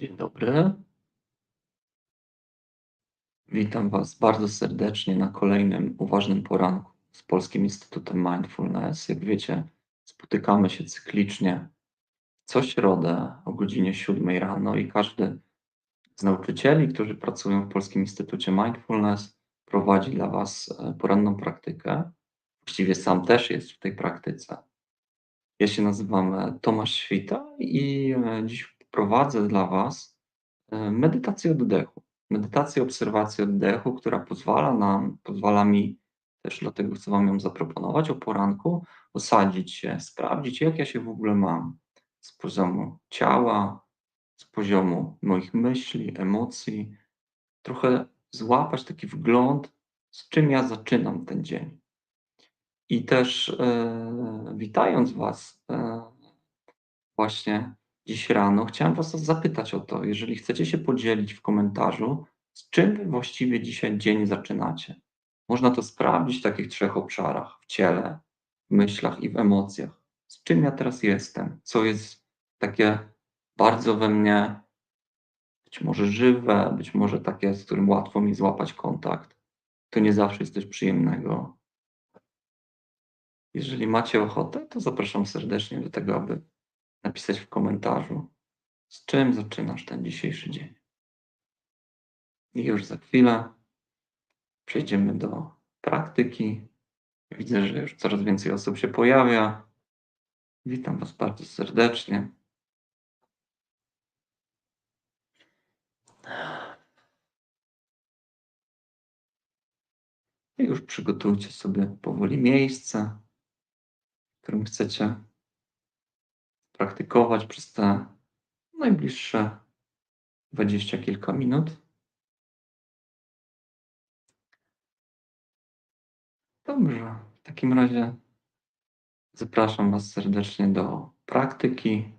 Dzień dobry. Witam Was bardzo serdecznie na kolejnym uważnym poranku z Polskim Instytutem Mindfulness. Jak wiecie, spotykamy się cyklicznie co środę o godzinie 7 rano i każdy z nauczycieli, którzy pracują w Polskim Instytucie Mindfulness, prowadzi dla Was e, poranną praktykę. Właściwie sam też jest w tej praktyce. Ja się nazywam e, Tomasz Świta i e, dziś prowadzę dla Was e, medytację oddechu. Medytację obserwacji oddechu, która pozwala nam, pozwala mi też dlatego chcę Wam ją zaproponować o poranku, osadzić się, sprawdzić, jak ja się w ogóle mam z poziomu ciała, z poziomu moich myśli, emocji, trochę złapać taki wgląd, z czym ja zaczynam ten dzień. I też e, witając Was e, właśnie dziś rano, chciałem Was zapytać o to, jeżeli chcecie się podzielić w komentarzu, z czym Wy właściwie dzisiaj dzień zaczynacie. Można to sprawdzić w takich trzech obszarach: w ciele, w myślach i w emocjach. Z czym ja teraz jestem? Co jest takie bardzo we mnie, być może żywe, być może takie, z którym łatwo mi złapać kontakt. To nie zawsze jest coś przyjemnego. Jeżeli macie ochotę, to zapraszam serdecznie do tego, aby napisać w komentarzu, z czym zaczynasz ten dzisiejszy dzień. I już za chwilę przejdziemy do praktyki. Widzę, że już coraz więcej osób się pojawia. Witam Was bardzo serdecznie. I już przygotujcie sobie powoli miejsce, w którym chcecie praktykować przez te najbliższe dwadzieścia kilka minut. Dobrze, w takim razie zapraszam Was serdecznie do praktyki.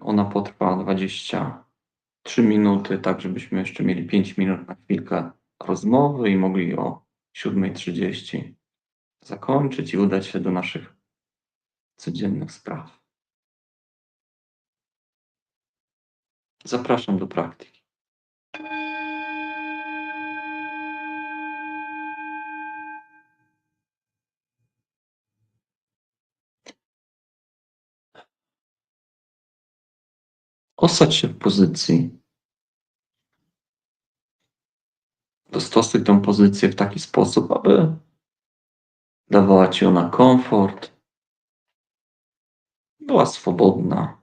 Ona potrwa 23 minuty, tak żebyśmy jeszcze mieli 5 minut na chwilkę rozmowy i mogli o 7.30 zakończyć i udać się do naszych codziennych spraw. Zapraszam do praktyki. Osadź się w pozycji. Dostosuj tę pozycję w taki sposób, aby dawała Ci ona komfort, była swobodna,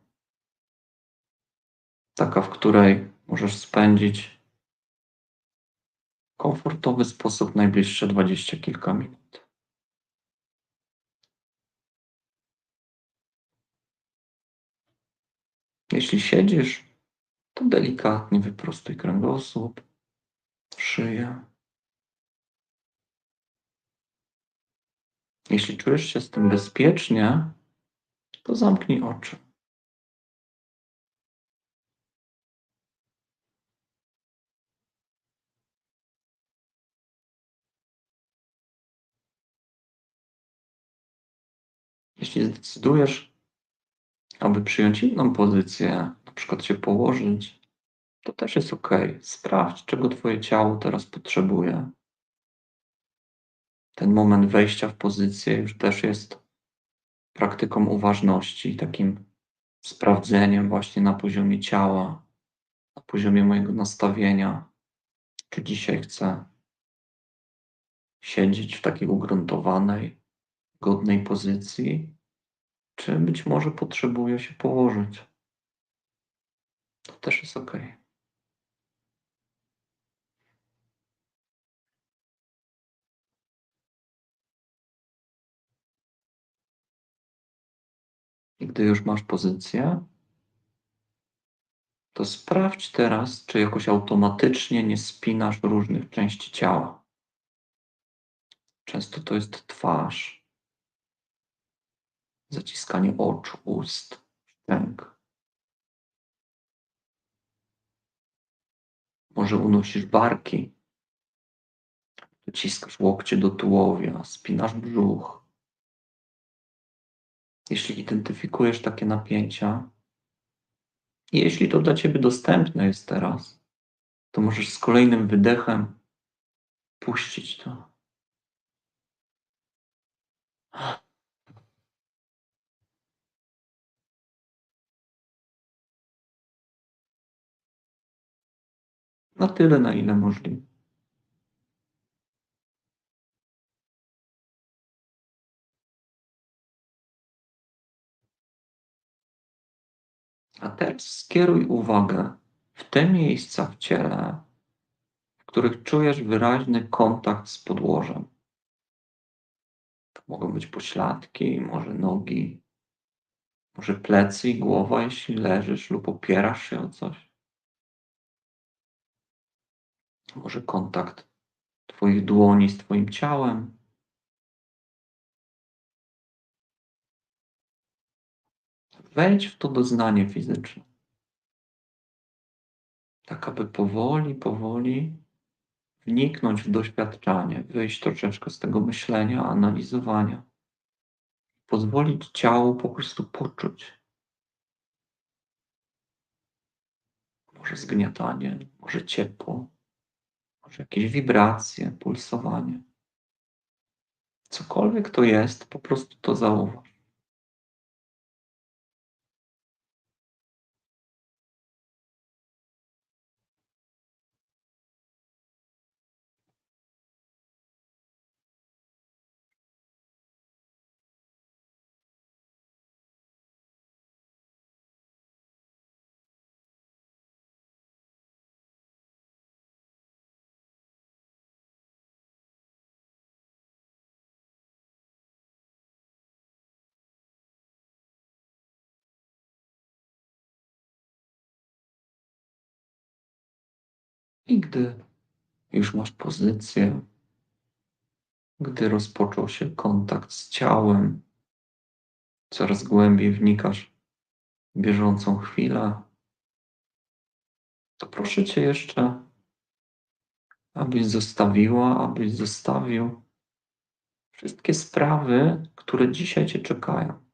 taka, w której możesz spędzić w komfortowy sposób najbliższe dwadzieścia kilka minut. Jeśli siedzisz, to delikatnie wyprostuj kręgosłup, szyję. Jeśli czujesz się z tym bezpiecznie, to zamknij oczy. Jeśli zdecydujesz, aby przyjąć inną pozycję, na przykład się położyć, to też jest ok. Sprawdź, czego Twoje ciało teraz potrzebuje. Ten moment wejścia w pozycję już też jest praktyką uważności, takim sprawdzeniem właśnie na poziomie ciała, na poziomie mojego nastawienia, czy dzisiaj chcę siedzieć w takiej ugruntowanej, godnej pozycji, czy być może potrzebuję się położyć. To też jest ok. I gdy już masz pozycję, to sprawdź teraz, czy jakoś automatycznie nie spinasz różnych części ciała. Często to jest twarz, zaciskanie oczu, ust, szczęk. Może unosisz barki, dociskasz łokcie do tułowia, spinasz brzuch. Jeśli identyfikujesz takie napięcia, Jeśli to dla ciebie dostępne jest teraz, to możesz z kolejnym wydechem puścić to. Na tyle, na ile możliwe. A teraz skieruj uwagę w te miejsca w ciele, w których czujesz wyraźny kontakt z podłożem. To mogą być pośladki, może nogi, może plecy i głowa, jeśli leżysz lub opierasz się o coś. Może kontakt Twoich dłoni z Twoim ciałem. Wejdź w to doznanie fizyczne. Tak, aby powoli, powoli wniknąć w doświadczanie, wyjść troszeczkę z tego myślenia, analizowania. Pozwolić ciału po prostu poczuć. Może zgniatanie, może ciepło, może jakieś wibracje, pulsowanie. Cokolwiek to jest, po prostu to zauważ. I gdy już masz pozycję, gdy rozpoczął się kontakt z ciałem, coraz głębiej wnikasz w bieżącą chwilę, to proszę Cię jeszcze, abyś zostawiła, abyś zostawił wszystkie sprawy, które dzisiaj Cię czekają.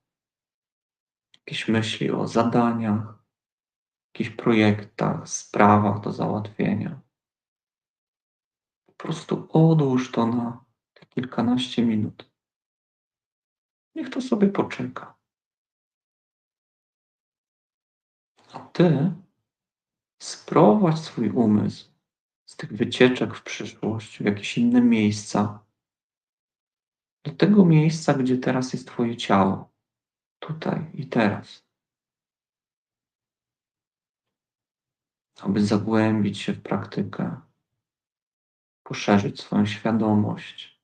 Jakieś myśli o zadaniach, jakichś projektach, sprawach do załatwienia. Po prostu odłóż to na te kilkanaście minut. Niech to sobie poczeka. A ty sprowadź swój umysł z tych wycieczek w przyszłość, w jakieś inne miejsca, do tego miejsca, gdzie teraz jest Twoje ciało, tutaj i teraz. Aby zagłębić się w praktykę, poszerzyć swoją świadomość,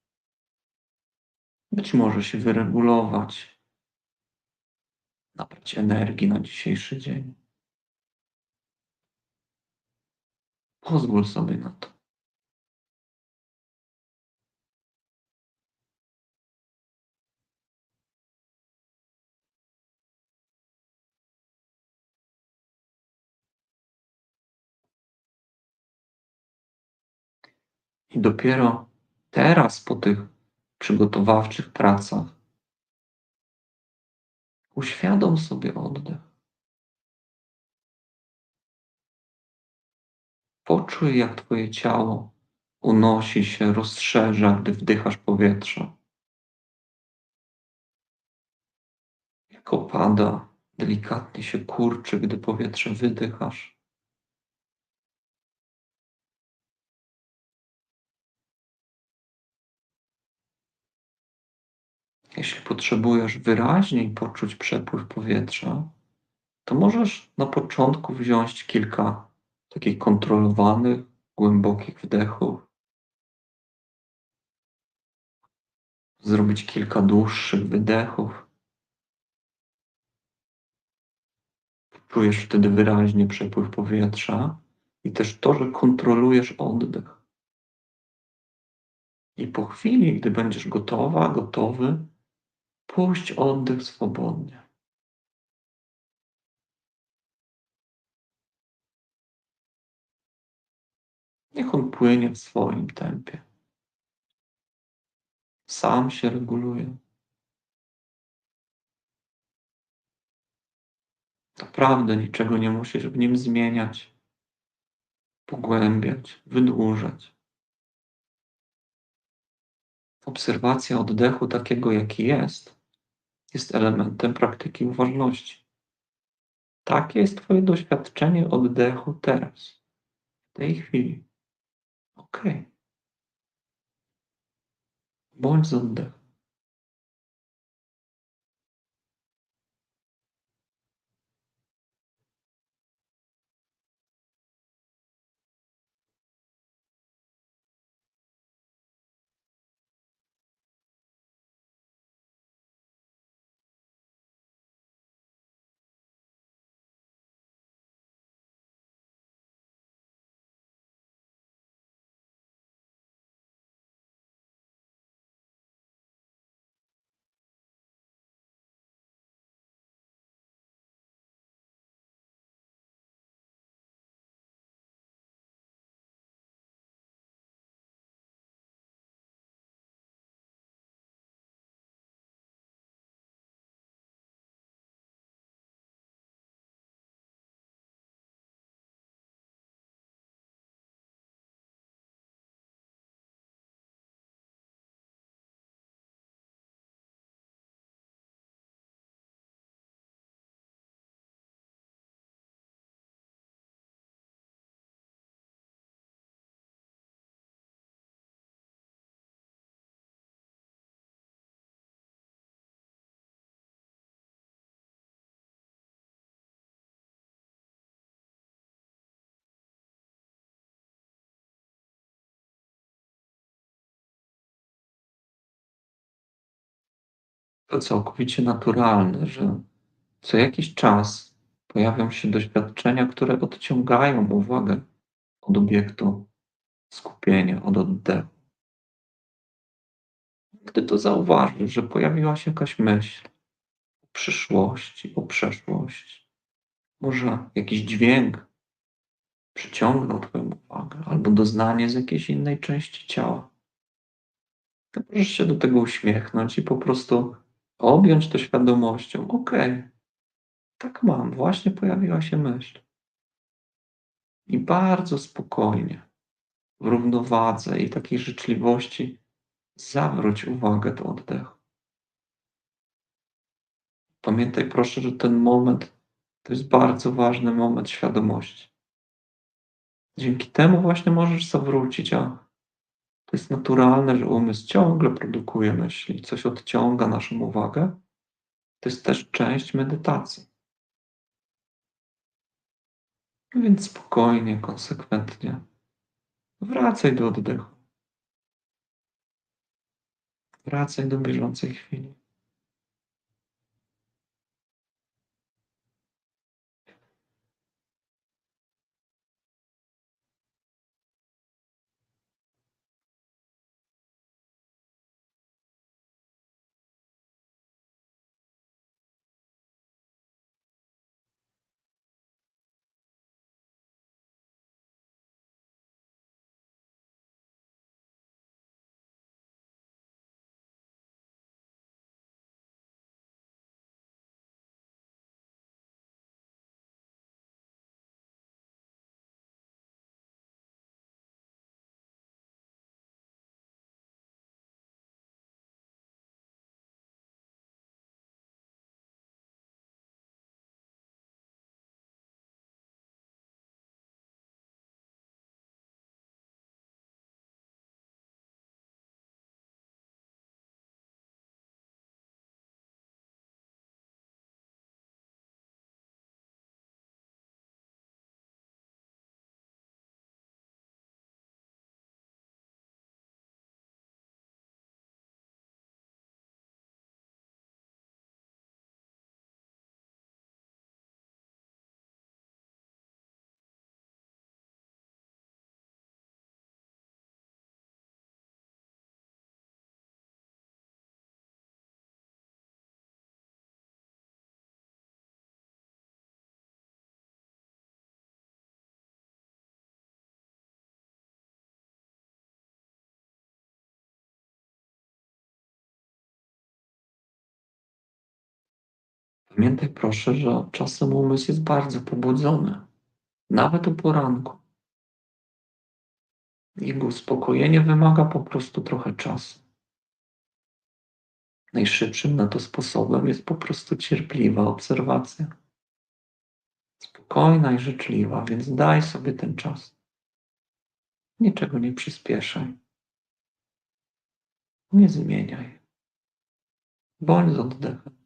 być może się wyregulować, nabrać energii na dzisiejszy dzień. Pozwól sobie na to. I dopiero teraz, po tych przygotowawczych pracach, uświadom sobie oddech. Poczuj, jak Twoje ciało unosi się, rozszerza, gdy wdychasz powietrze. Jak opada, delikatnie się kurczy, gdy powietrze wydychasz. Jeśli potrzebujesz wyraźniej poczuć przepływ powietrza, to możesz na początku wziąć kilka takich kontrolowanych, głębokich wdechów. Zrobić kilka dłuższych wydechów. Czujesz wtedy wyraźnie przepływ powietrza i też to, że kontrolujesz oddech. I po chwili, gdy będziesz gotowa, gotowy, Puść oddech swobodnie. Niech on płynie w swoim tempie. Sam się reguluje. Naprawdę niczego nie musisz w nim zmieniać, pogłębiać, wydłużać. Obserwacja oddechu takiego, jaki jest, jest elementem praktyki uważności. Takie jest Twoje doświadczenie oddechu teraz, w tej chwili. Ok. Bądź z oddechem. Całkowicie naturalne, że co jakiś czas pojawią się doświadczenia, które odciągają uwagę od obiektu skupienia, od oddechu. Gdy to zauważysz, że pojawiła się jakaś myśl o przyszłości, o przeszłości, może jakiś dźwięk przyciągnął Twoją uwagę, albo doznanie z jakiejś innej części ciała, to możesz się do tego uśmiechnąć i po prostu objąć to świadomością. Okej, tak mam, właśnie pojawiła się myśl. I bardzo spokojnie, w równowadze i takiej życzliwości zawróć uwagę do oddechu. Pamiętaj proszę, że ten moment to jest bardzo ważny moment świadomości. Dzięki temu właśnie możesz zawrócić, a to jest naturalne, że umysł ciągle produkuje myśli, coś odciąga naszą uwagę. To jest też część medytacji. Więc spokojnie, konsekwentnie wracaj do oddechu. Wracaj do bieżącej chwili. Pamiętaj proszę, że czasem umysł jest bardzo pobudzony, nawet o poranku. Jego uspokojenie wymaga po prostu trochę czasu. Najszybszym na to sposobem jest po prostu cierpliwa obserwacja. Spokojna i życzliwa, więc daj sobie ten czas. Niczego nie przyspieszaj. Nie zmieniaj. Bądź z oddechem.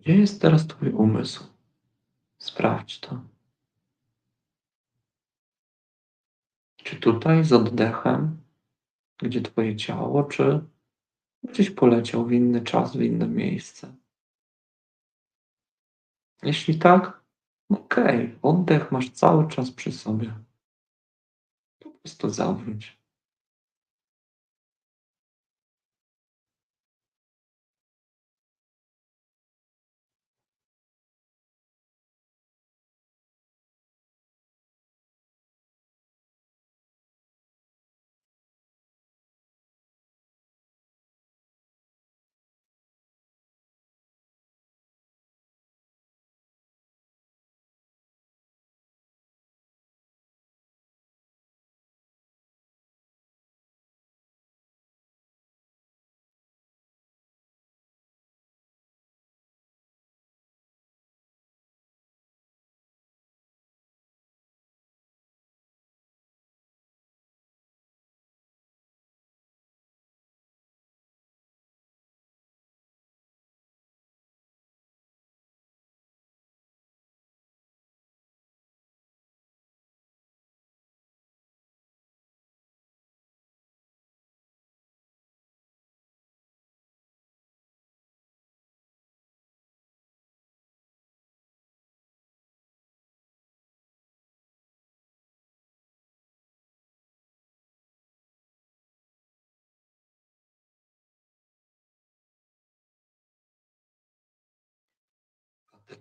Gdzie jest teraz Twój umysł? Sprawdź to. Czy tutaj z oddechem, gdzie Twoje ciało, czy gdzieś poleciał w inny czas, w inne miejsce? Jeśli tak, okej, oddech masz cały czas przy sobie. Po prostu zawróć.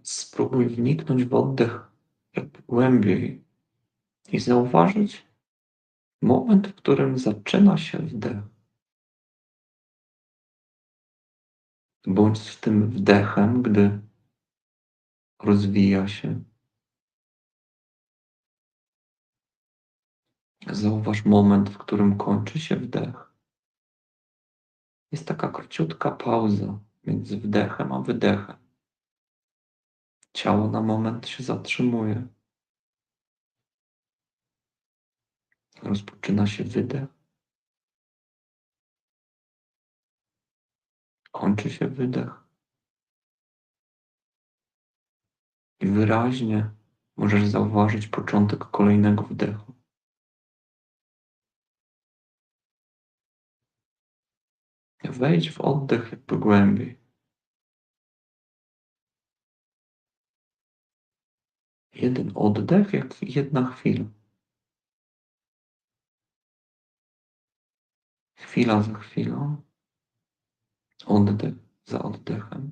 Spróbuj wniknąć w oddech jakby głębiej i zauważyć moment, w którym zaczyna się wdech. Bądź z tym wdechem, gdy rozwija się. Zauważ moment, w którym kończy się wdech. Jest taka króciutka pauza między wdechem a wydechem. Ciało na moment się zatrzymuje. Rozpoczyna się wydech. Kończy się wydech. I wyraźnie możesz zauważyć początek kolejnego wdechu. Wejdź w oddech jakby głębiej. Jeden oddech, jak jedna chwila. Chwila za chwilą. Oddech za oddechem.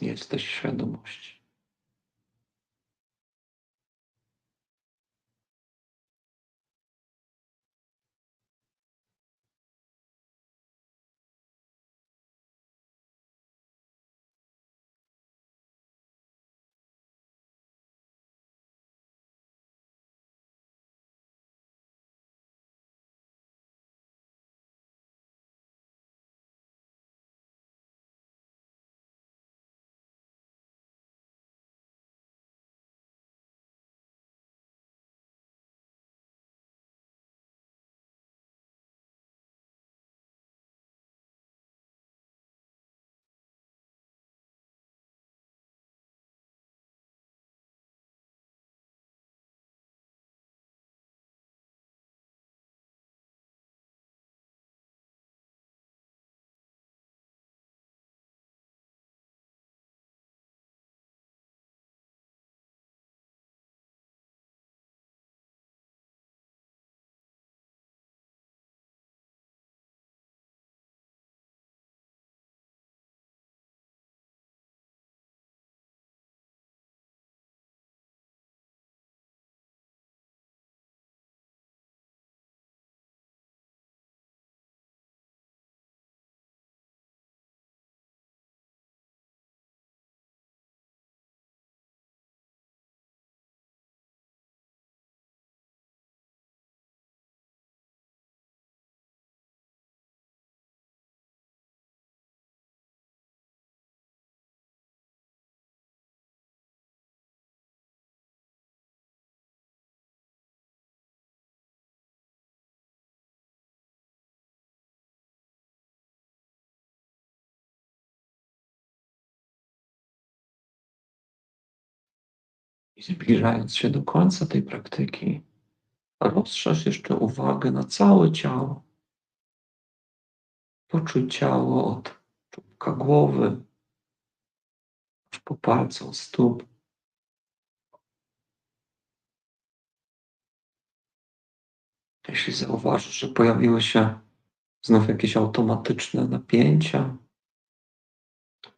Jesteś świadomości. I zbliżając się do końca tej praktyki, rozszerz jeszcze uwagę na całe ciało. Poczuj ciało od czubka głowy aż po palce stóp. Jeśli zauważysz, że pojawiły się znów jakieś automatyczne napięcia,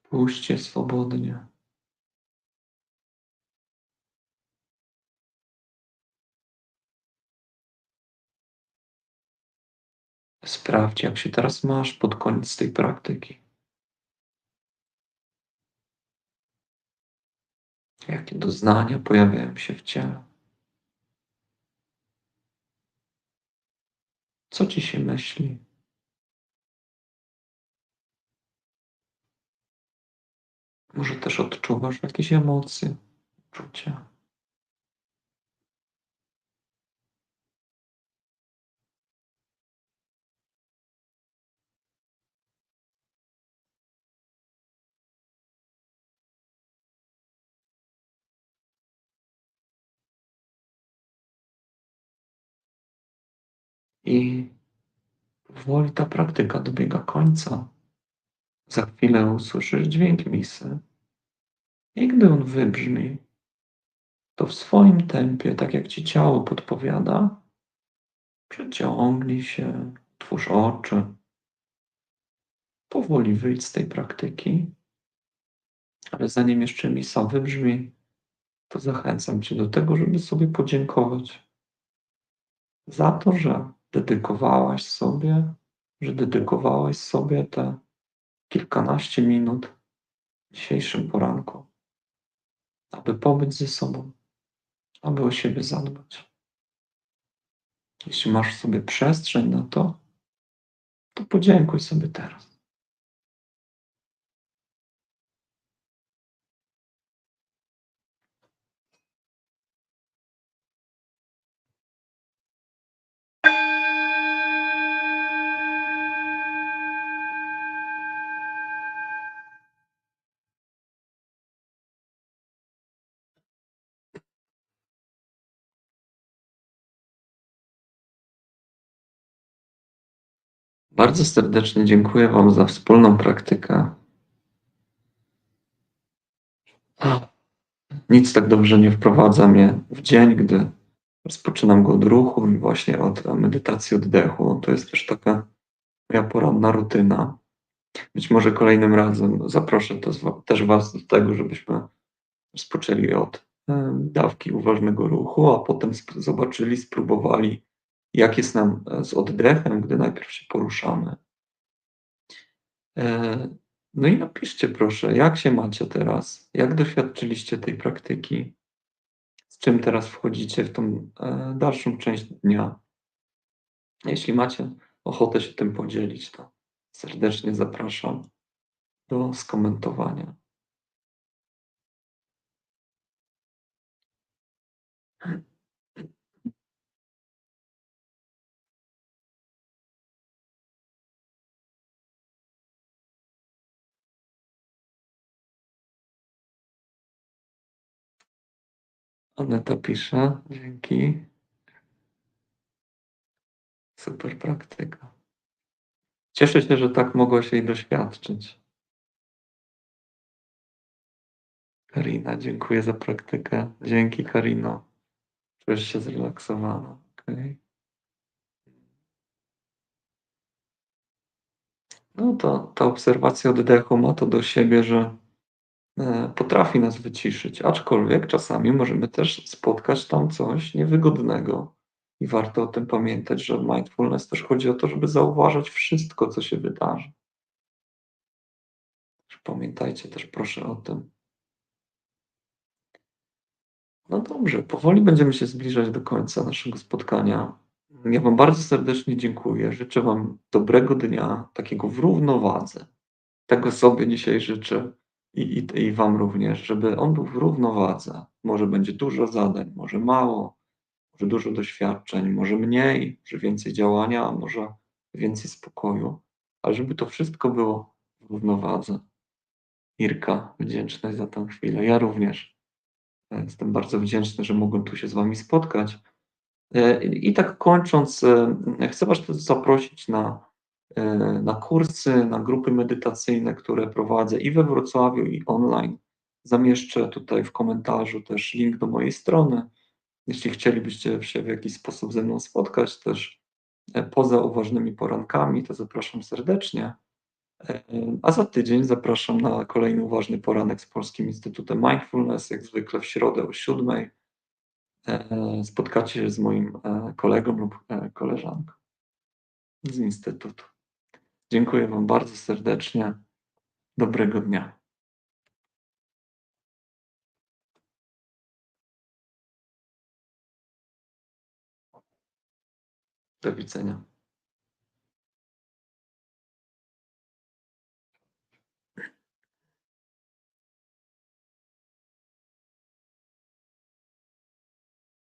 puść je swobodnie. Sprawdź, jak się teraz masz pod koniec tej praktyki. Jakie doznania pojawiają się w ciele? Co ci się myśli? Może też odczuwasz jakieś emocje, uczucia? I powoli ta praktyka dobiega końca. Za chwilę usłyszysz dźwięk misy. I gdy on wybrzmi, to w swoim tempie, tak jak ci ciało podpowiada, przeciągnij się, otwórz oczy. Powoli wyjdź z tej praktyki. Ale zanim jeszcze misa wybrzmi, to zachęcam cię do tego, żeby sobie podziękować za to, że dedykowałaś sobie, że dedykowałeś sobie te kilkanaście minut w dzisiejszym poranku, aby pobyć ze sobą, aby o siebie zadbać. Jeśli masz sobie przestrzeń na to, to podziękuj sobie teraz. Bardzo serdecznie dziękuję Wam za wspólną praktykę. Nic tak dobrze nie wprowadza mnie w dzień, gdy rozpoczynam go od ruchu i właśnie od medytacji oddechu. To jest też taka moja poranna rutyna. Być może kolejnym razem zaproszę też Was do tego, żebyśmy rozpoczęli od dawki uważnego ruchu, a potem zobaczyli, spróbowali jak jest nam e, z oddechem, gdy najpierw się poruszamy. E, no i napiszcie proszę, jak się macie teraz, jak doświadczyliście tej praktyki, z czym teraz wchodzicie w tą e, dalszą część dnia. Jeśli macie ochotę się tym podzielić, to serdecznie zapraszam do skomentowania. Aneta pisze, dzięki. Super praktyka. Cieszę się, że tak mogłaś jej doświadczyć. Karina, dziękuję za praktykę. Dzięki, Karino. Czujesz się zrelaksowana. Okay. No to ta obserwacja oddechu ma to do siebie, że potrafi nas wyciszyć, aczkolwiek czasami możemy też spotkać tam coś niewygodnego. I warto o tym pamiętać, że mindfulness też chodzi o to, żeby zauważać wszystko, co się wydarzy. Pamiętajcie też proszę o tym. No dobrze, powoli będziemy się zbliżać do końca naszego spotkania. Ja Wam bardzo serdecznie dziękuję. Życzę Wam dobrego dnia, takiego w równowadze. Tego sobie dzisiaj życzę i, i, i Wam również, żeby on był w równowadze. Może będzie dużo zadań, może mało, może dużo doświadczeń, może mniej, może więcej działania, może więcej spokoju, ale żeby to wszystko było w równowadze. Irka, wdzięczny za tę chwilę. Ja również e, jestem bardzo wdzięczny, że mogłem tu się z Wami spotkać. E, I tak kończąc, e, chcę Was zaprosić na na kursy, na grupy medytacyjne, które prowadzę i we Wrocławiu, i online. Zamieszczę tutaj w komentarzu też link do mojej strony. Jeśli chcielibyście się w jakiś sposób ze mną spotkać, też e, poza uważnymi porankami, to zapraszam serdecznie. E, a za tydzień zapraszam na kolejny uważny poranek z Polskim Instytutem Mindfulness, jak zwykle w środę o siódmej. Spotkacie się z moim kolegą lub koleżanką z Instytutu. Dziękuję Wam bardzo serdecznie. Dobrego dnia. Do widzenia.